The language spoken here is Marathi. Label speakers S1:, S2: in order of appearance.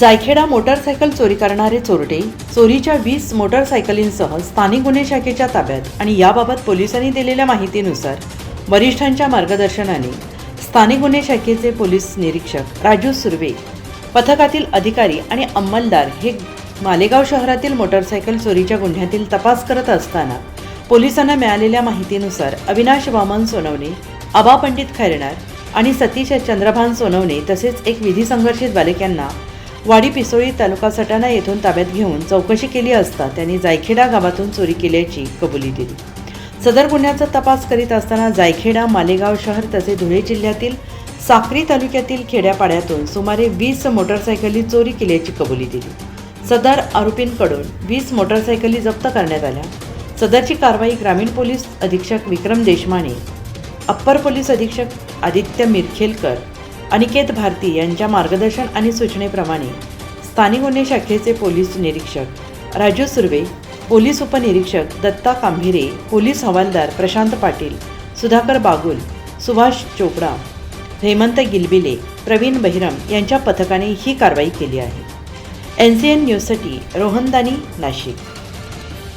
S1: जायखेडा मोटारसायकल चोरी करणारे चोरटे चोरीच्या वीस मोटारसायकलींसह स्थानिक गुन्हे शाखेच्या ताब्यात आणि याबाबत पोलिसांनी दिलेल्या माहितीनुसार वरिष्ठांच्या मार्गदर्शनाने स्थानिक गुन्हे शाखेचे पोलीस निरीक्षक राजू सुर्वे पथकातील अधिकारी आणि अंमलदार हे मालेगाव शहरातील मोटारसायकल चोरीच्या गुन्ह्यातील तपास करत असताना पोलिसांना मिळालेल्या माहितीनुसार अविनाश वामन सोनवणे आबा पंडित खैरणार आणि सतीश चंद्रभान सोनवणे तसेच एक विधी संघर्षित बालक यांना वाडी पिसोळी तालुका सटाणा येथून ताब्यात घेऊन चौकशी केली असता त्यांनी जायखेडा गावातून चोरी केल्याची कबुली दिली. सदर गुन्ह्याचा तपास करीत असताना जायखेडा मालेगाव शहर तसे धुळे जिल्ह्यातील साक्री तालुक्यातील खेड्यापाड्यातून सुमारे वीस मोटरसायकली चोरी केल्याची कबुली दिली. सदर आरोपींकडून वीस मोटरसायकली जप्त करण्यात आल्या. सदरची कारवाई ग्रामीण पोलीस अधीक्षक विक्रम देशमाने अप्पर पोलीस अधीक्षक आदित्य मिरखेलकर अनिकेत भारती यांच्या मार्गदर्शन आणि सूचनेप्रमाणे स्थानिक गुन्हे शाखेचे पोलीस निरीक्षक राजू सुर्वे पोलीस उपनिरीक्षक दत्ता कांभिरे पोलीस हवालदार प्रशांत पाटील सुधाकर बागुल सुभाष चोपडा हेमंत गिलबिले प्रवीण बहिरम यांच्या पथकाने ही कारवाई केली आहे. एन सी एन न्यूजसाठी रोहनदानी नाशिक.